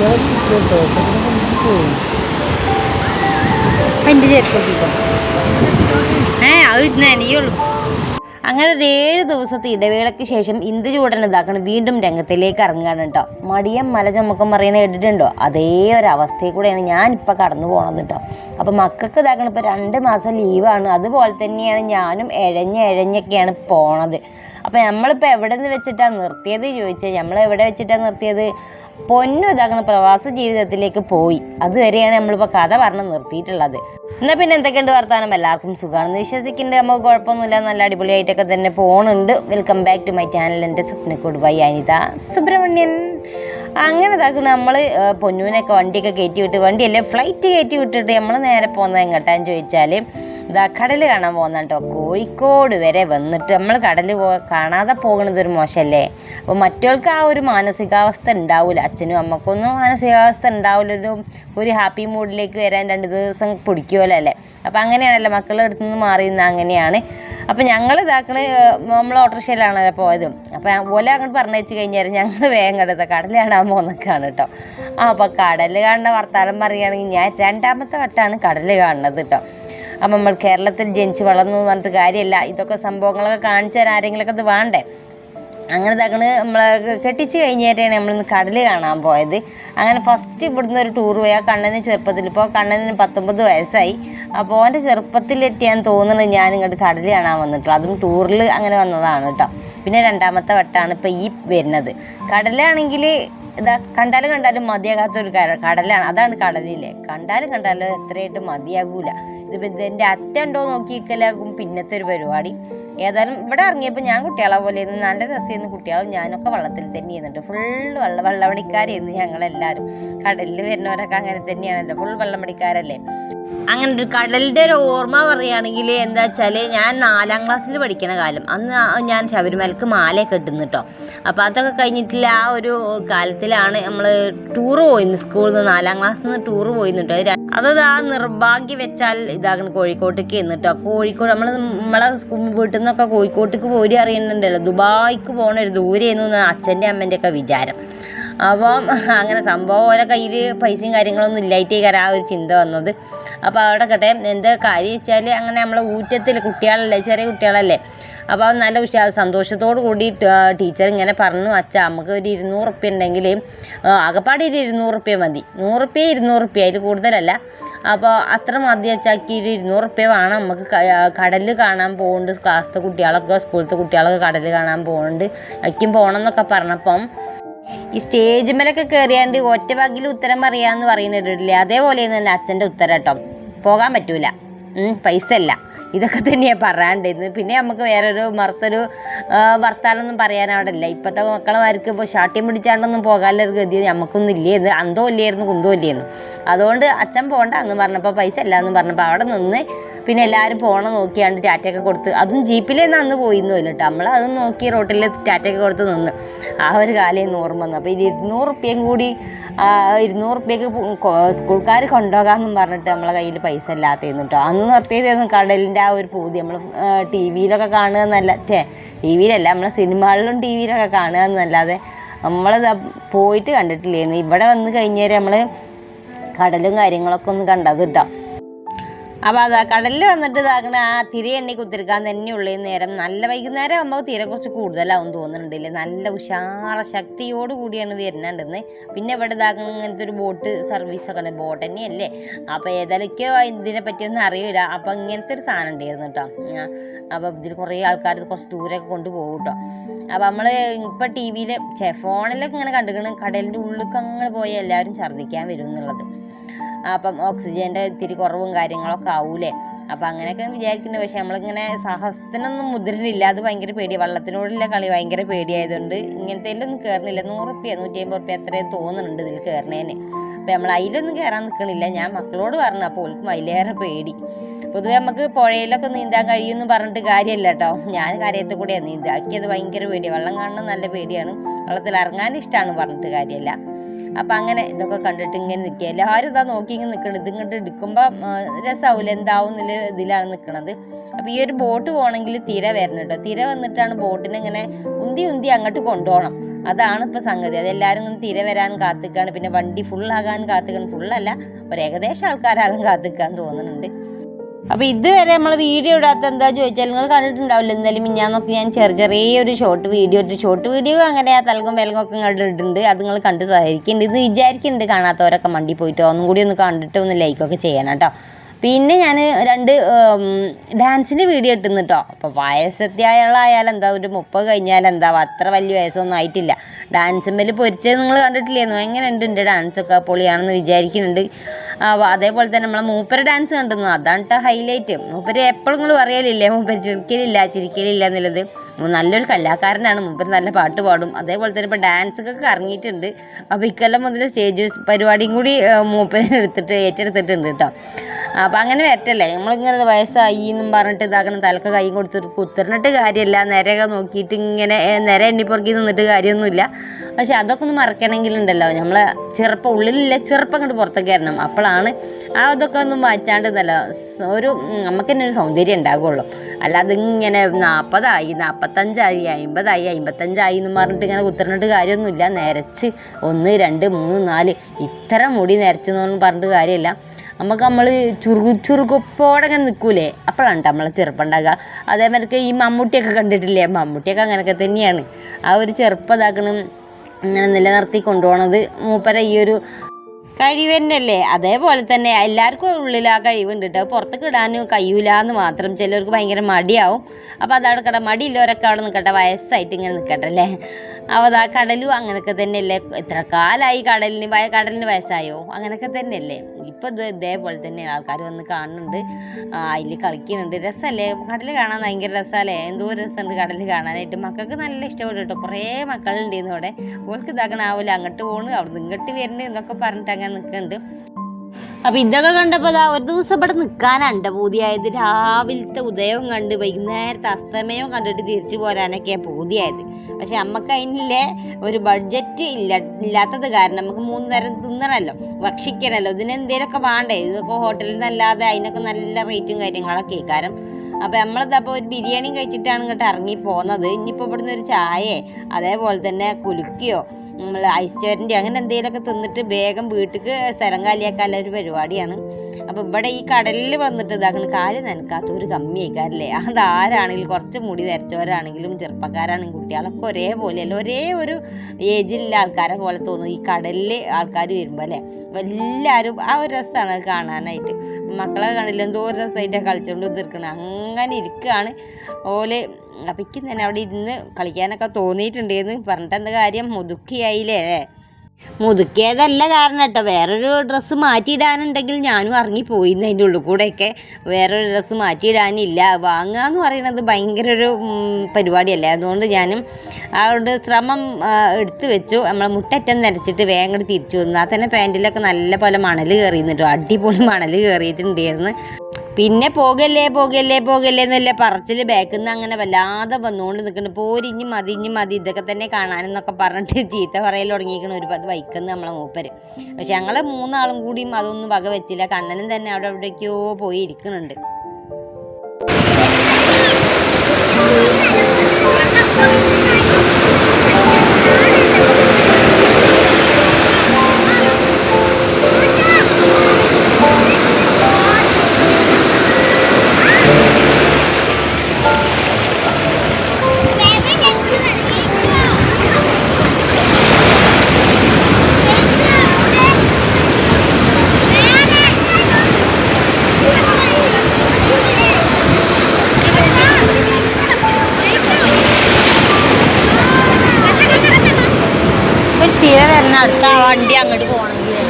ഏ അത് അങ്ങനെ ഒരു ഏഴ് ദിവസത്തെ ഇടവേളയ്ക്ക് ശേഷം ഇന്ദുചൂടൻ ഇതാക്കണം. വീണ്ടും രംഗത്തിലേക്ക് ഇറങ്ങുകയാണ് കേട്ടോ. മടിയം മല ചുമക്കം പറയുന്ന കേട്ടിട്ടുണ്ടോ? അതേ ഒരു അവസ്ഥയിൽ കൂടെയാണ് ഞാനിപ്പോൾ കടന്നു പോണത് കേട്ടോ. അപ്പോൾ മക്കൾക്ക് ഇതാക്കണം. ഇപ്പോൾ രണ്ട് മാസം ലീവാണ്. അതുപോലെ തന്നെയാണ് ഞാനും എഴഞ്ഞ് എഴഞ്ഞൊക്കെയാണ് പോണത്. അപ്പോൾ നമ്മളിപ്പോൾ എവിടെ നിന്ന് വെച്ചിട്ടാണ് നിർത്തിയത് ചോദിച്ചാൽ നമ്മൾ എവിടെ വെച്ചിട്ടാണ് നിർത്തിയത്? പൊന്നു ഇതാക്കണം പ്രവാസ ജീവിതത്തിലേക്ക് പോയി. അതുവരെയാണ് നമ്മളിപ്പോൾ കഥ പറഞ്ഞ് നിർത്തിയിട്ടുള്ളത്. എന്നാൽ പിന്നെ എന്തൊക്കെയുണ്ട് വർത്താനം? എല്ലാവർക്കും സുഖമാണെന്ന് വിശ്വസിക്കുന്നുണ്ട്. നമുക്ക് കുഴപ്പമൊന്നുമില്ല. നല്ല അടിപൊളിയായിട്ടൊക്കെ തന്നെ പോകുന്നുണ്ട് welcome back to my channel എന്റെ സ്വപ്നക്കോട് ബൈ അനിത സുബ്രഹ്മണ്യൻ. അങ്ങനെ ഇതാക്കണം നമ്മൾ പൊന്നൂനൊക്കെ വണ്ടിയൊക്കെ കയറ്റി വിട്ട് വണ്ടിയല്ലേ ഫ്ലൈറ്റ് കയറ്റി വിട്ടിട്ട് നമ്മൾ നേരെ പോകുന്നത് എങ്ങോട്ടാന്ന് ചോദിച്ചാൽ ഇതാ കടൽ കാണാൻ പോകുന്ന കേട്ടോ. കോഴിക്കോട് വരെ വന്നിട്ട് നമ്മൾ കടൽ പോ കാണാതെ പോകുന്നത് ഒരു മോശമല്ലേ അപ്പോൾ മറ്റവർക്ക് ആ ഒരു മാനസികാവസ്ഥ ഉണ്ടാവില്ല അച്ഛനും അമ്മക്കൊന്നും മാനസികാവസ്ഥ ഉണ്ടാവില്ല ഒരു ഒരു ഹാപ്പി മൂഡിലേക്ക് വരാൻ രണ്ട് ദിവസം പിടിക്കുമല്ലോ അല്ലേ? അപ്പോൾ അങ്ങനെയാണല്ലോ മക്കളുടെ അടുത്ത് നിന്ന് മാറി നിന്ന് അങ്ങനെയാണ്. അപ്പോൾ ഞങ്ങൾ ഇതാക്കണ നമ്മൾ ഓട്ടോറിക്ഷയിലാണല്ലോ പോയത്. അപ്പോൾ ഓല അങ്ങോട്ട് പറഞ്ഞു കഴിഞ്ഞാൽ ഞങ്ങൾ വേഗം കണ്ടത് കടൽ കാണാൻ പോകുന്നൊക്കെയാണ് കേട്ടോ. അപ്പോൾ കടൽ കാണുന്ന വർത്താനം പറയുകയാണെങ്കിൽ ഞാൻ രണ്ടാമത്തെ വട്ടമാണ് കടൽ കാണുന്നത് കേട്ടോ. അപ്പം നമ്മൾ കേരളത്തിൽ ജനിച്ച് വളർന്നു എന്ന് പറഞ്ഞിട്ട് കാര്യമില്ല. ഇതൊക്കെ സംഭവങ്ങളൊക്കെ കാണിച്ചു തരാൻ ആരെങ്കിലുമൊക്കെ അത് വേണ്ടേ? അങ്ങനെ തകണ് നമ്മളെ കെട്ടിച്ച് കഴിഞ്ഞേട്ടാണ് നമ്മളിന്ന് കടൽ കാണാൻ പോയത്. അങ്ങനെ ഫസ്റ്റ് ഇവിടുന്ന് ഒരു ടൂർ പോയി. ആ കണ്ണന് ചെറുപ്പത്തിൽ ഇപ്പോൾ കണ്ണന് പത്തൊമ്പത് വയസ്സായി. അപ്പോൾ അവന്റെ ചെറുപ്പത്തിലെത്തിയാൻ തോന്നുന്നത് ഞാൻ ഇങ്ങോട്ട് കടൽ കാണാൻ വന്നിട്ടുള്ളൂ അതും ടൂറിൽ അങ്ങനെ വന്നതാണ് കേട്ടോ. പിന്നെ രണ്ടാമത്തെ വട്ടമാണ് ഇപ്പോൾ ഈ വരുന്നത്. കടലാണെങ്കിൽ ഇതാ കണ്ടാലും കണ്ടാലും മതിയാകാത്ത ഒരു കടലാണ്. അതാണ് കടലില്ലേ കണ്ടാലും കണ്ടാലും എത്രയായിട്ട് മതിയാകൂല. ഇതിപ്പോൾ ഇതിന്റെ അറ്റ ഉണ്ടോ നോക്കിയിരിക്കലാകും പിന്നത്തെ ഒരു പരിപാടി. ഏതായാലും ഇവിടെ ഇറങ്ങിയപ്പോൾ ഞാൻ കുട്ടികളെ പോലെ ഇരുന്ന് നല്ല രസമായിരുന്നു. കുട്ടികളും ഞാനൊക്കെ വള്ളത്തിൽ തന്നെ ഇരുന്നിട്ട് ഫുൾ വള്ള വള്ളമടിക്കാരായിരുന്നു ഞങ്ങളെല്ലാവരും കടലിൽ വരുന്നവരൊക്കെ അങ്ങനെ തന്നെയാണല്ലോ. ഫുൾ വള്ളമടിക്കാരല്ലേ അങ്ങനെ ഒരു കടലിന്റെ ഒരു ഓർമ്മ പറയുകയാണെങ്കിൽ എന്താ വെച്ചാൽ ഞാൻ നാലാം ക്ലാസ്സിൽ പഠിക്കുന്ന കാലം. അന്ന് ഞാൻ ശബരിമലക്ക് മാലയൊക്കെ ഇട്ടുന്നു കേട്ടോ അപ്പോൾ അതൊക്കെ കഴിഞ്ഞിട്ടില്ല ആ ഒരു കാലത്തിലാണ് നമ്മൾ ടൂറ് പോയിരുന്നു സ്കൂളിൽ നിന്ന് നാലാം ക്ലാസ്സിൽ നിന്ന് ടൂറ് പോയിന്നിട്ടോ അതത് ആ നിർഭാഗ്യം വെച്ചാൽ ഇതാകണം കോഴിക്കോട്ടേക്ക് എന്നിട്ടോ. കോഴിക്കോട് നമ്മൾ നമ്മളെ വീട്ടിൽ നിന്നൊക്കെ കോഴിക്കോട്ടേക്ക് പോരി അറിയുന്നുണ്ടല്ലോ ദുബായ്ക്ക് പോകണ ഒരു ദൂരെയെന്ന് അച്ഛന്റെ അമ്മന്റെ ഒക്കെ വിചാരം. അപ്പം അങ്ങനെ സംഭവം ഓരോ കയ്യിൽ പൈസയും കാര്യങ്ങളൊന്നും ഇല്ലായിട്ടേ കരാ ആ ഒരു ചിന്ത വന്നത്. അപ്പോൾ അവിടെ കട്ടെ എന്താ കാര്യം വെച്ചാൽ അങ്ങനെ നമ്മളെ ഊറ്റത്തിൽ കുട്ടികളല്ലേ ചെറിയ കുട്ടികളല്ലേ. അപ്പോൾ നല്ല ഉഷാ സന്തോഷത്തോടു കൂടി ടീച്ചർ ഇങ്ങനെ പറഞ്ഞു അച്ഛാ നമുക്ക് ഒരു ഇരുന്നൂറ് റുപ്യ ഉണ്ടെങ്കിൽ ആകപ്പാടെ ഒരു ഇരുന്നൂറ് റുപ്യ മതി. നൂറ് റുപ്യ ഇരുന്നൂറ് റുപ്യ അതിൽ കൂടുതലല്ല. അപ്പോൾ അത്ര മതി അച്ചാക്കി ഒരു ഇരുന്നൂറ് റുപ്യ വേണം നമുക്ക് കടലിൽ കാണാൻ പോകുന്നുണ്ട് ക്ലാസ്സിലത്തെ കുട്ടികളൊക്കെ സ്കൂളിലത്തെ കുട്ടികളൊക്കെ കടലിൽ കാണാൻ പോകുന്നുണ്ട് അയ്ക്കും പോകണം എന്നൊക്കെ പറഞ്ഞപ്പം ഈ സ്റ്റേജ് മേലൊക്കെ കയറിയാണ്ട് ഒറ്റ വാക്കിൽ ഉത്തരം പറയാന്ന് പറയുന്നില്ല അതേപോലെ തന്നെ അച്ഛന്റെ ഉത്തരം കേട്ടോ. പോകാൻ പറ്റൂല. പൈസ അല്ല ഇതൊക്കെ തന്നെയാണ് പറയാണ്ടിരുന്നത്. പിന്നെ നമുക്ക് വേറൊരു മറുത്തൊരു വർത്താനൊന്നും പറയാൻ അവിടെ ഇല്ല. ഇപ്പോഴത്തെ മക്കളമാർക്ക് ഇപ്പോൾ ഷാട്ടിയും പിടിച്ചാണ്ടൊന്നും പോകാനുള്ളൊരു ഗതി നമുക്കൊന്നും ഇല്ലേന്ന്. അന്തോ ഇല്ലായിരുന്നു കുന്തോ ഇല്ലായിരുന്നു അതുകൊണ്ട് അച്ഛൻ പോകണ്ട എന്ന് പറഞ്ഞപ്പോൾ പൈസ ഇല്ല എന്ന് പറഞ്ഞപ്പോൾ അവിടെ നിന്ന് പിന്നെ എല്ലാവരും പോകണം നോക്കിയാണ്ട് ടാറ്റയൊക്കെ കൊടുത്ത്. അതും ജീപ്പിലേന്ന് അന്ന് പോയിന്നുമില്ല കേട്ടോ നമ്മൾ അതും നോക്കി റോട്ടിൽ ടാറ്റയൊക്കെ കൊടുത്ത് നിന്ന്. ആ ഒരു കാലം ഓർമ്മ വന്നു. അപ്പോൾ ഇത് ഇരുന്നൂറ് റുപ്യയും കൂടി ഇരുന്നൂറ് റുപ്യക്ക് സ്കൂൾക്കാർ കൊണ്ടുപോകാമെന്നും പറഞ്ഞിട്ട് നമ്മളെ കയ്യിൽ പൈസ ഇല്ലാത്തതെന്ന് കേട്ടോ അന്ന് നിർത്തിയതായിരുന്നു കടലിന്റെ ആ ഒരു പൂതി. നമ്മൾ ടി വിയിലൊക്കെ കാണുക എന്നല്ല ഛേ ടി വിയിലല്ല നമ്മളെ സിനിമകളിലും ടി വിയിലൊക്കെ കാണുക എന്നല്ലാതെ നമ്മളത് പോയിട്ട് കണ്ടിട്ടില്ലായിരുന്നു. ഇവിടെ വന്ന് കഴിഞ്ഞാൽ നമ്മൾ കടലും കാര്യങ്ങളൊക്കെ ഒന്ന് കണ്ടത് കേട്ടോ അപ്പോൾ അതാ കടലിൽ വന്നിട്ട് ഇതാക്കണ ആ തിരി എണ്ണി കുത്തിരിക്കാൻ തന്നെയുള്ള നേരം. നല്ല വൈകുന്നേരം ആകുമ്പോൾ തിര കുറച്ച് കൂടുതലാവും തോന്നുന്നുണ്ടല്ലേ നല്ല ഉഷാറ ശക്തിയോട് കൂടിയാണ് വരുന്നുണ്ടെന്ന് പിന്നെ ഇവിടെ ഇതാക്കണ ഇങ്ങനത്തെ ഒരു ബോട്ട് സർവീസൊക്കെ ഉണ്ട്. ബോട്ട് തന്നെയല്ലേ? അപ്പോൾ ഏതായാലൊക്കെയോ ഇതിനെ പറ്റിയൊന്നും അറിയില്ല അപ്പോൾ ഇങ്ങനത്തെ ഒരു സാധനം ഉണ്ടായിരുന്നു കേട്ടോ. അപ്പോൾ ഇതിൽ കുറേ ആൾക്കാർ കുറച്ച് ദൂരമൊക്കെ കൊണ്ടുപോകും കേട്ടോ. അപ്പോൾ നമ്മൾ ഇപ്പോൾ ടി വിയിൽ ഫോണിലൊക്കെ ഇങ്ങനെ കണ്ടുക്കണം കടലിന്റെ ഉള്ളിലേക്ക് അങ്ങനെ പോയി എല്ലാവരും ഛർദ്ദിക്കാൻ വരും എന്നുള്ളത്. അപ്പം ഓക്സിജന്റെ ഇത്തിരി കുറവും കാര്യങ്ങളൊക്കെ ആവൂലേ. അപ്പം അങ്ങനെയൊക്കെ വിചാരിക്കുന്നത് പക്ഷെ നമ്മളിങ്ങനെ സാഹസത്തിനൊന്നും മുതിരണില്ല അത് ഭയങ്കര പേടി. വള്ളത്തിനോടുള്ള കളി ഭയങ്കര പേടിയായതുകൊണ്ട് ഇങ്ങനത്തെ ഒന്നും കയറണില്ല നൂറുപ്യ നൂറ്റി അമ്പത് റുപ്യ അത്രയും തോന്നുന്നുണ്ട് ഇതിൽ കയറണേന് അപ്പം നമ്മൾ അതിലൊന്നും കയറാൻ നിൽക്കണില്ല. ഞാൻ മക്കളോട് പറഞ്ഞു. അപ്പോൾ ഓൾക്കും അതിലേറെ പേടി. പൊതുവെ നമുക്ക് പുഴയിലൊക്കെ നീന്താൻ കഴിയുമെന്ന് പറഞ്ഞിട്ട് കാര്യമല്ല കേട്ടോ. ഞാൻ കാര്യത്തിൽ കൂടെയാണ് നീന്താക്കിയത് ഭയങ്കര പേടിയാണ് വെള്ളം കാണുന്നത് നല്ല പേടിയാണ്. വെള്ളത്തിൽ ഇറങ്ങാൻ ഇഷ്ടമാണ് പറഞ്ഞിട്ട് കാര്യമല്ല. അപ്പം അങ്ങനെ ഇതൊക്കെ കണ്ടിട്ട് ഇങ്ങനെ നിൽക്കുക. എല്ലാവരും ഇതാ നോക്കി ഇങ്ങനെ നിൽക്കണം ഇത് ഇങ്ങോട്ട് എടുക്കുമ്പോൾ രസമാവില്ല എന്താവും ഇതിലാണ് നിൽക്കുന്നത് അപ്പോൾ ഈ ഒരു ബോട്ട് പോകണമെങ്കിൽ തിര വരണം തിര വന്നിട്ടാണ് ബോട്ടിനെ ഇങ്ങനെ ഉന്തി ഉന്തി അങ്ങോട്ട് കൊണ്ടുപോകണം. അതാണ് ഇപ്പോൾ സംഗതി. അതെല്ലാവരും ഇങ്ങനെ തിര വരാൻ കാത്തിക്കാണ്. പിന്നെ വണ്ടി ഫുള്ളാകാൻ കാത്തിക്കണം. ഫുള്ളല്ല ഒരു ഏകദേശം ആൾക്കാരാകാൻ കാത്തിക്കാൻ തോന്നുന്നുണ്ട്. അപ്പോൾ ഇതുവരെ നമ്മൾ വീഡിയോ ഇടാത്ത എന്താ ചോദിച്ചാൽ നിങ്ങൾ കണ്ടിട്ടുണ്ടാവില്ല. എന്തായാലും മിഞ്ഞാന്നൊക്കെ ഞാൻ ചെറിയ ഒരു ഷോർട്ട് വീഡിയോ ഇട്ട് ഷോർട്ട് വീഡിയോ അങ്ങനെ ആ തലകും വിലകും ഒക്കെ ഇങ്ങോട്ട് ഇടുന്നുണ്ട്. അത് നിങ്ങൾ കണ്ട് സഹായിക്കുന്നുണ്ട് ഇത് വിചാരിക്കുന്നുണ്ട് കാണാത്തവരൊക്കെ മണ്ടി പോയിട്ട്. ഒന്നും കൂടി ഒന്ന് കണ്ടിട്ട് ഒന്ന് ലൈക്കൊക്കെ ചെയ്യണം കേട്ടോ പിന്നെ ഞാൻ രണ്ട് ഡാൻസിന്റെ വീഡിയോ ഇട്ടുന്നു കേട്ടോ അപ്പോൾ വയസ്സെത്തിയായാലും എന്താ ഒരു മുപ്പത് കഴിഞ്ഞാൽ എന്താ അത്ര വലിയ വയസ്സൊന്നും ആയിട്ടില്ല. ഡാൻസുമ്മൽ പൊരിച്ചത് നിങ്ങൾ കണ്ടിട്ടില്ലായിരുന്നു എങ്ങനെ ഉണ്ട് എന്റെ ഡാൻസൊക്കെ പൊളിയാണെന്ന് വിചാരിക്കുന്നുണ്ട് അതേപോലെ തന്നെ നമ്മളെ മൂപ്പര ഡാൻസ് കണ്ടിരുന്നു അതാണ് കേട്ടോ ഹൈലൈറ്റ് മൂപ്പര് എപ്പോഴും നിങ്ങൾ പറയലില്ലേ മൂപ്പര് ചിരിക്കലില്ല ചിരിക്കലില്ല എന്നുള്ളത്. നല്ലൊരു കലാകാരനാണ്. മൂപ്പര് നല്ല പാട്ട് പാടും. അതേപോലെ തന്നെ ഇപ്പോൾ ഡാൻസൊക്കെ ഇറങ്ങിയിട്ടുണ്ട് അപ്പോൾ ഇക്കൊല്ലം മുതൽ സ്റ്റേജ് പരിപാടിയും കൂടി മൂപ്പര് എടുത്തിട്ട് ഏറ്റെടുത്തിട്ടുണ്ട് കേട്ടോ അപ്പോൾ അങ്ങനെ വരട്ടല്ലേ? നമ്മളിങ്ങനെ വയസ്സായി എന്നും പറഞ്ഞിട്ട് ഇതാക്കണം തലക്ക് കൈ കൊടുത്തിട്ട് കുത്തിറിഞ്ഞിട്ട് കാര്യമില്ല നേരെയൊക്കെ നോക്കിയിട്ട് ഇങ്ങനെ നേരെ എണ്ണിപ്പുറക്കി നിന്നിട്ട് കാര്യമൊന്നുമില്ല. പക്ഷെ അതൊക്കെ ഒന്ന് മറക്കണമെങ്കിലുണ്ടല്ലോ. നമ്മളെ ചെറുപ്പം ഉള്ളിലില്ല ചെറുപ്പം കണ്ട് പുറത്തേക്ക് വരണം. അപ്പോഴാണ് ആ ഇതൊക്കെ ഒന്നും മാറ്റാണ്ടെന്നല്ല ഒരു നമുക്ക് തന്നെ ഒരു സൗന്ദര്യം ഉണ്ടാകുള്ളൂ അല്ലാതെ ഇങ്ങനെ നാൽപ്പതായി നാൽപ്പത്തഞ്ചായി അമ്പതായി അമ്പത്തഞ്ചായി എന്ന് പറഞ്ഞിട്ട് ഇങ്ങനെ കുത്തിറിഞ്ഞിട്ട് കാര്യമൊന്നുമില്ല നിരച്ച് ഒന്ന് രണ്ട് മൂന്ന് നാല് ഇത്ര മുടി നിരച്ചെന്നൊന്നും പറഞ്ഞിട്ട് കാര്യമില്ല നമുക്ക് നമ്മൾ ചുറുകു ചുറുകൊപ്പോടെ ഇങ്ങനെ നിൽക്കൂലേ അപ്പോഴാണ് നമ്മൾ ചെറുപ്പുണ്ടാകുക അതേമാതിരി ഈ മമ്മൂട്ടിയൊക്കെ കണ്ടിട്ടില്ലേ? മമ്മൂട്ടിയൊക്കെ അങ്ങനെയൊക്കെ തന്നെയാണ്. ആ ഒരു ചെറുപ്പം ഇതാക്കണം ഇങ്ങനെ നിലനിർത്തി കൊണ്ടുപോകണത് മൂപ്പര ഈ ഒരു കഴിവ് തന്നെയല്ലേ അതേപോലെ തന്നെ എല്ലാവർക്കും ഉള്ളിൽ ആ കഴിവുണ്ട് കേട്ടോ പുറത്തേക്ക് ഇടാനും കഴിയൂല എന്ന് മാത്രം ചിലർക്ക് ഭയങ്കര മടിയാവും. അപ്പോൾ അതവിടെ കട മടിയില്ലവരൊക്കെ അവിടെ നിൽക്കട്ടെ വയസ്സായിട്ട് ഇങ്ങനെ നിൽക്കട്ടെ അല്ലേ? അപ്പോൾ ആ കടലും അങ്ങനെയൊക്കെ തന്നെയല്ലേ? എത്ര കാലമായി കടലിന് വയ കടലിന് വയസ്സായോ? അങ്ങനെയൊക്കെ തന്നെയല്ലേ? ഇപ്പോൾ ഇത് ഇതേപോലെ തന്നെ ആൾക്കാർ വന്ന് കാണുന്നുണ്ട്. അതിൽ കളിക്കുന്നുണ്ട്. രസമല്ലേ കടൽ കാണാൻ ഭയങ്കര രസമല്ലേ എന്തോ രസമുണ്ട് കടൽ കാണാനായിട്ട്. മക്കൾക്ക് നല്ല ഇഷ്ടപ്പെട്ടു കേട്ടോ കുറേ മക്കളുണ്ട് ഇന്നിവിടെ ഓൾക്ക് ഇതാക്കണാവില്ല അങ്ങോട്ട് പോകണു അവിടെ നിന്ന് ഇങ്ങോട്ട് വരുന്നു എന്നൊക്കെ പറഞ്ഞിട്ട് അങ്ങനെ നിൽക്കുന്നുണ്ട് അപ്പം ഇതൊക്കെ കണ്ടപ്പോൾ അതാ ഒരു ദിവസം ഇവിടെ നിൽക്കാനുണ്ട് പൂതിയായത് രാവിലത്തെ ഉദയവും കണ്ട് വൈകുന്നേരത്തെ അസ്തമയവും കണ്ടിട്ട് തിരിച്ചു പോരാനൊക്കെയാണ് പൂതിയായത് പക്ഷെ നമുക്ക് അതിനില്ലേ ഒരു ബഡ്ജറ്റ് ഇല്ല ഇല്ലാത്തത് കാരണം നമുക്ക് മൂന്ന് നേരം തിന്നണമല്ലോ ഭക്ഷിക്കണമല്ലോ ഇതിന് എന്തെങ്കിലുമൊക്കെ വേണ്ടേ? ഇതൊക്കെ ഹോട്ടലിൽ നിന്നല്ലാതെ അതിനൊക്കെ നല്ല റേറ്റും കാര്യങ്ങളൊക്കെ കാരണം അപ്പോൾ നമ്മളിതപ്പോൾ ഒരു ബിരിയാണി കഴിച്ചിട്ടാണ് ഇങ്ങോട്ട് ഇറങ്ങി പോകുന്നത് ഇനിയിപ്പോൾ ഇവിടുന്ന് ഒരു ചായയെ അതേപോലെ തന്നെ കുലുക്കിയോ നമ്മൾ ഐസ് ചോരന്റെ അങ്ങനെ എന്തെങ്കിലുമൊക്കെ തിന്നിട്ട് വേഗം വീട്ടിലേക്ക് സ്ഥലം കാലിയാക്കാനുള്ള ഒരു പരിപാടിയാണ്. അപ്പോൾ ഇവിടെ ഈ കടലിൽ വന്നിട്ട് ഇതാക്കണം കാൽ നനക്കാത്ത ഒരു കമ്മിയായിക്കാരല്ലേ? അതാരാണെങ്കിലും കുറച്ച് മുടി നരച്ചവരാണെങ്കിലും ചെറുപ്പക്കാരാണെങ്കിലും കുട്ടികളൊക്കെ ഒരേപോലെയല്ല? ഒരേ ഒരു ഏജിലുള്ള ആൾക്കാരെ പോലെ തോന്നും ഈ കടലിൽ ആൾക്കാർ വരുമ്പോൾ അല്ലേ? എല്ലാവരും ആ ഒരു രസമാണ് കാണാനായിട്ട്. മക്കളെ കാണില്ല എന്തോ ഒരു രസമായിട്ടാണ് കളിച്ചുകൊണ്ട് തീർക്കണം അങ്ങനെ ഇരിക്കുകയാണ് ഓലെ അപ്പം തന്നെ അവിടെ ഇരുന്ന് കളിക്കാനൊക്കെ തോന്നിയിട്ടുണ്ടെന്ന് പറഞ്ഞിട്ട് എന്താ കാര്യം? മുതുക്കിയായില്ലേ? മുതുക്കിയതല്ല കാരണം കേട്ടോ. വേറൊരു ഡ്രസ്സ് മാറ്റിയിടാനുണ്ടെങ്കിൽ ഞാനും ഇറങ്ങിപ്പോയി അതിന്റെ ഉള്ളിൽ കൂടെയൊക്കെ. വേറൊരു ഡ്രസ്സ് മാറ്റിയിടാനില്ല. വാങ്ങുക എന്ന് പറയുന്നത് ഭയങ്കര ഒരു പരിപാടിയല്ലേ. അതുകൊണ്ട് ഞാനും അതുകൊണ്ട് ശ്രമം എടുത്തു വെച്ചു. നമ്മളെ മുട്ടറ്റം നരച്ചിട്ട് വേഗം തിരിച്ചു വന്നു. ആ തന്നെ പാന്റിലൊക്കെ നല്ല പോലെ മണൽ കയറിയിരുന്നു കേട്ടോ അടിപൊളി മണൽ കയറിയിട്ടുണ്ടായിരുന്നു പിന്നെ പോകല്ലേ പോകല്ലേ പോകല്ലേ എന്നല്ലേ പറച്ചിൽ ബാക്കിൽ നിന്ന് അങ്ങനെ വല്ലാതെ വന്നുകൊണ്ട് നിൽക്കുന്നു പോരിഞ്ഞ് മതി ഇഞ്ഞ് മതി ഇതൊക്കെ തന്നെ കാണാനെന്നൊക്കെ പറഞ്ഞിട്ട് ചീത്ത പറയൽ തുടങ്ങിയിരിക്കണം. ഒരു പത് വൈക്കുന്നു നമ്മളെ മൂപ്പര്. പക്ഷെ ഞങ്ങളെ മൂന്നാളും കൂടിയും അതൊന്നും വക വെച്ചില്ല കണ്ണനും തന്നെ അവിടെ എവിടേക്കോ പോയി ഇരിക്കുന്നുണ്ട് തീരെ വരുന്ന അടുത്ത വണ്ടി അങ്ങോട്ട് പോകണമെങ്കിൽ.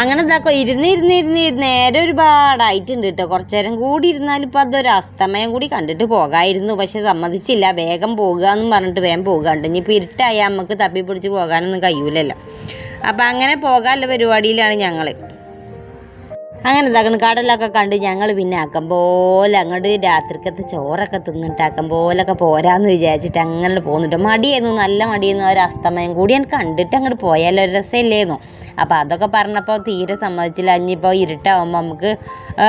അങ്ങനെ ഇതാക്കോ ഇരുന്ന് ഇരുന്ന് ഇരുന്ന് നേരെ ഒരുപാടായിട്ടുണ്ട് കേട്ടോ കുറച്ച് നേരം കൂടി ഇരുന്നാൽ ഇപ്പം അതൊരു അസ്തമയം കൂടി കണ്ടിട്ട് പോകാമായിരുന്നു പക്ഷെ സമ്മതിച്ചില്ല. വേഗം പോകുക എന്നും പറഞ്ഞിട്ട് വേഗം പോകാണ്ട് ഇനിയിപ്പോൾ ഇരുട്ടായാൽ നമുക്ക് തപ്പി പിടിച്ച് പോകാനൊന്നും കഴിയൂലല്ലോ. അപ്പം അങ്ങനെ പോകാനുള്ള പരിപാടിയിലാണ് ഞങ്ങൾ അങ്ങനെ ഇതാക്കണം കടലൊക്കെ കണ്ട് ഞങ്ങൾ പിന്നെ ആക്കം പോലെ അങ്ങോട്ട് രാത്രിക്കത്തെ ചോറൊക്കെ തിന്നിട്ട് ആക്കം പോലൊക്കെ പോരാന്ന് വിചാരിച്ചിട്ട് അങ്ങനെ പോകുന്നുണ്ട് മടിയായിരുന്നു നല്ല മടിയെന്നു ഒരു അസ്തമയം കൂടി ഞാൻ കണ്ടിട്ട് അങ്ങോട്ട് പോയാലോ ഒരു രസമില്ലേന്നു. അപ്പോൾ അതൊക്കെ പറഞ്ഞപ്പോൾ തീരെ സമ്മതിച്ചില്ല. ഇനിയിപ്പോൾ ഇരുട്ടാവുമ്പോൾ നമുക്ക് ആ,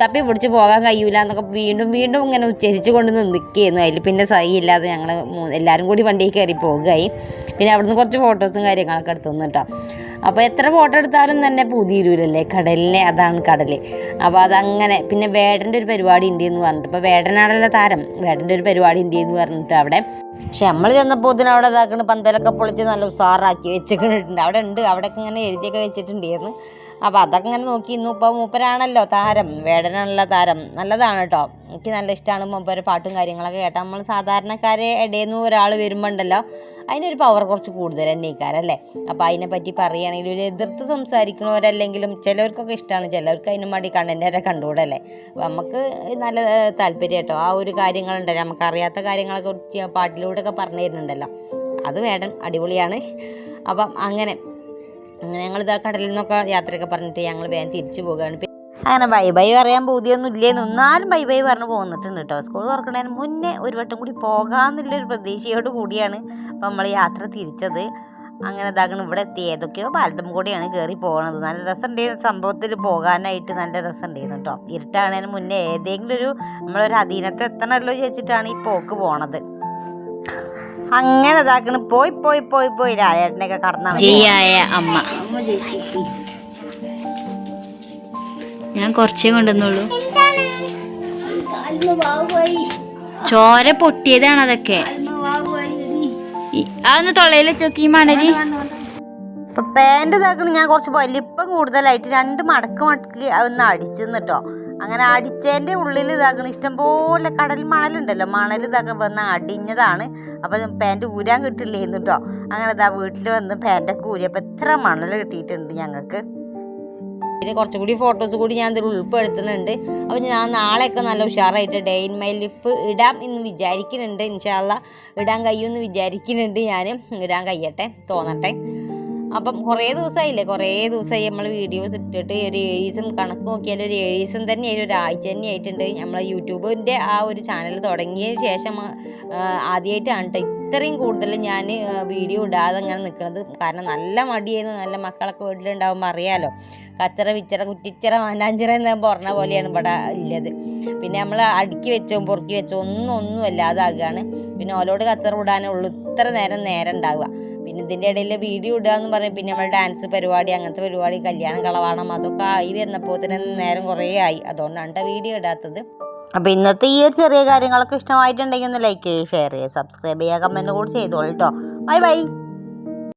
തപ്പി പിടിച്ച് പോകാൻ കഴിയൂല എന്നൊക്കെ വീണ്ടും വീണ്ടും ഇങ്ങനെ ഉച്ചരിച്ചു കൊണ്ട് നിൽക്കുകയായിരുന്നു അതിൽ പിന്നെ സഹിയില്ലാതെ ഞങ്ങൾ എല്ലാവരും കൂടി വണ്ടിയിൽ കയറി പോകുകയായി പിന്നെ അവിടുന്ന് കുറച്ച് ഫോട്ടോസും കാര്യങ്ങളൊക്കെ എടുത്തു കേട്ടോ. അപ്പോൾ എത്ര ഫോട്ടോ എടുത്താലും തന്നെ പുതിയൂരല്ലേ കടലിനെ അതാണ് കടൽ അപ്പോൾ അതങ്ങനെ പിന്നെ വേടന്റെ ഒരു പരിപാടി ഉണ്ട് എന്ന് പറഞ്ഞിട്ട് ഇപ്പോൾ വേടനാടല്ല താരം. വേടന്റെ ഒരു പരിപാടി ഉണ്ട് എന്ന് പറഞ്ഞിട്ട് അവിടെ. പക്ഷെ നമ്മൾ ചെന്നപ്പോൾ ഇതിന് അവിടെ ഇതാക്കണ് പന്തലൊക്കെ പൊളിച്ച് നല്ല ഉസാറാക്കി വെച്ചിട്ടുണ്ട് അവിടെ ഉണ്ട് അവിടെയൊക്കെ ഇങ്ങനെ എഴുതിയൊക്കെ വെച്ചിട്ടുണ്ടായിരുന്നു. അപ്പോൾ അതൊക്കെ ഇങ്ങനെ നോക്കി ഇന്നും ഇപ്പോൾ മൂപ്പരാണല്ലോ താരം. വേടനാണല്ലോ താരം. നല്ലതാണ് കേട്ടോ എനിക്ക് നല്ല ഇഷ്ടമാണ് മൂപ്പര് പാട്ടും കാര്യങ്ങളൊക്കെ കേട്ടാൽ നമ്മൾ സാധാരണക്കാരെ ഇടയിൽ നിന്ന് ഒരാൾ വരുമ്പോണ്ടല്ലോ അതിനൊരു പവർ കുറച്ച് കൂടുതൽ തന്നെ ഇക്കാരല്ലേ അപ്പോൾ അതിനെ പറ്റി പറയുകയാണെങ്കിൽ ഒരു എതിർത്ത് സംസാരിക്കണവരല്ലെങ്കിലും ചിലവർക്കൊക്കെ ഇഷ്ടമാണ് ചിലർക്ക് അതിനും വേണ്ടി കണ്ടന്റൊക്കെ കണ്ടുകൂടല്ലേ അപ്പോൾ നമുക്ക് നല്ല താല്പര്യം കേട്ടോ ആ ഒരു കാര്യങ്ങളുണ്ടല്ലോ. നമുക്കറിയാത്ത കാര്യങ്ങളൊക്കെ പാട്ടിലൂടെയൊക്കെ പറഞ്ഞു തരുന്നുണ്ടല്ലോ. അത് വേടൻ അടിപൊളിയാണ്. അപ്പം അങ്ങനെ അങ്ങനെ ഞങ്ങൾ ഇതാ കടലിൽ നിന്നൊക്കെ യാത്രയൊക്കെ പറഞ്ഞിട്ട് ഞങ്ങൾ വേഗം തിരിച്ചു പോകുകയാണ് അങ്ങനെ ബൈ ബൈ പറയാൻ ബോധ്യമൊന്നും ഇല്ലേന്ന് എന്നാലും ബൈ ബൈ പറഞ്ഞ് പോന്നിട്ടുണ്ട് കേട്ടോ സ്കൂൾ തുറക്കുന്നതിന് മുന്നേ ഒരു വട്ടം കൂടി പോകാമെന്നുള്ളൊരു പ്രതീക്ഷയോട് കൂടിയാണ് അപ്പം നമ്മൾ യാത്ര തിരിച്ചത്. അങ്ങനെ ഇതാക്കണം ഇവിടെ എത്തി. ഏതൊക്കെയോ പാലത്തും കൂടിയാണ് കയറി പോകണത് നല്ല രസമുണ്ടായിരുന്നു സംഭവത്തിൽ പോകാനായിട്ട് നല്ല രസമുണ്ടായിരുന്നു കേട്ടോ ഇരുട്ടാണതിന് മുന്നേ ഏതെങ്കിലും ഒരു നമ്മളൊരു അധീനത്തെ എത്തണമല്ലോ ചോദിച്ചിട്ടാണ് ഈ പോക്ക് പോണത്. അങ്ങനെ ഇതാക്കണ്. പോയി പോയി പോയി പോയി. രാജേട്ടനൊക്കെ കടന്നാണ്. ജയായ അമ്മ. ഞാൻ കുറച്ചേ കൊണ്ടുവന്നുള്ളൂ. ചോര പൊട്ടിയതാണ് അതൊക്കെ. അതൊന്ന് തൊള്ളയിൽ വെച്ചോക്കി ഈ അപ്പൊ ഇപ്പൊ പാന്റ് ഇതാക്കണ. ഞാൻ കുറച്ച് വലിപ്പം കൂടുതലായിട്ട് രണ്ട് മടക്ക് മടക്കി അതൊന്ന് അടിച്ചെന്ന് കേട്ടോ അങ്ങനെ അടിച്ചതിന്റെ ഉള്ളിൽ ഇഷ്ടം ഇഷ്ടംപോലെ കടൽ മണലുണ്ടല്ലോ. മണൽ ഇതൊക്കെ വന്ന് അടിഞ്ഞതാണ്. അപ്പം പാന്റ് ഊരാൻ കിട്ടില്ലേന്ന് കേട്ടോ അങ്ങനെ ഇതാ വീട്ടിൽ വന്ന് പാന്റൊക്കെ ഊരിയപ്പോൾ എത്ര മണൽ കിട്ടിയിട്ടുണ്ട് ഞങ്ങൾക്ക് പിന്നെ കുറച്ചും കൂടി ഫോട്ടോസ് കൂടി ഞാൻ ഇതിൽ ഉൾപ്പെടുത്തുന്നുണ്ട്. അപ്പോൾ ഞാൻ നാളെയൊക്കെ നല്ല ഉഷാറായിട്ട് ഡേ ഇൻ മൈ ലിഫ് ഇടാം എന്ന് വിചാരിക്കുന്നുണ്ട്. ഇൻഷാല്ല ഇടാൻ കഴിയുമെന്ന് വിചാരിക്കുന്നുണ്ട് ഞാൻ ഇടാൻ കഴിയട്ടെ. തോന്നട്ടെ. അപ്പം കുറേ ദിവസമായില്ലേ കുറേ ദിവസമായി നമ്മൾ വീഡിയോസ് ഇട്ടിട്ട്. ഒരു ഏഴ് ദിവസം കണക്ക് നോക്കിയാൽ ഒരു ഏഴ് ദിവസം തന്നെ ഒരു ഒരാഴ്ച തന്നെ ആയിട്ടുണ്ട് നമ്മൾ യൂട്യൂബിന്റെ ആ ഒരു ചാനൽ തുടങ്ങിയ ശേഷം ആദ്യമായിട്ടാണ് കേട്ടോ ഇത്രയും കൂടുതൽ ഞാൻ വീഡിയോ ഇടാതെ അങ്ങനെ നിൽക്കുന്നത് കാരണം നല്ല മടിയായിരുന്നു. നല്ല മക്കളൊക്കെ വീട്ടിലുണ്ടാകുമ്പോൾ അറിയാലോ. കച്ചറ വിച്ചറ കുറ്റിച്ചറ മാനാഞ്ചിറ എന്ന് പറഞ്ഞ പോലെയാണ് ഇവിടെ ഉള്ളത്. പിന്നെ നമ്മൾ അടുക്കി വെച്ചോ പൊറുക്കി വെച്ചോ ഒന്നും ഒന്നും അല്ലാതാകുകയാണ് പിന്നെ ഓലോട് കച്ചറ വിടാനേ ഇത്ര നേരം നേരം ഉണ്ടാവുക. പിന്നെ ഇതിന്റെ ഇടയിൽ വീഡിയോ ഇടുക എന്ന് പറഞ്ഞാൽ പിന്നെ നമ്മൾ ഡാൻസ് പരിപാടി അങ്ങനത്തെ പരിപാടി കല്യാണം കളവാണം അതൊക്കെ ആയി വന്നപ്പോൾ തന്നെ നേരം കുറേ ആയി. അതുകൊണ്ടാണ് വീഡിയോ ഇടാത്തത്. അപ്പോൾ ഇന്നത്തെ ഈ ഒരു ചെറിയ കാര്യങ്ങളൊക്കെ ഇഷ്ടമായിട്ടുണ്ടെങ്കിൽ ഒന്ന് ലൈക്ക് ചെയ്യുക ഷെയർ ചെയ്യുക സബ്സ്ക്രൈബ് ചെയ്യുക കമന്റ് കൂടി ചെയ്തോളൂ കേട്ടോ ബൈ ബൈ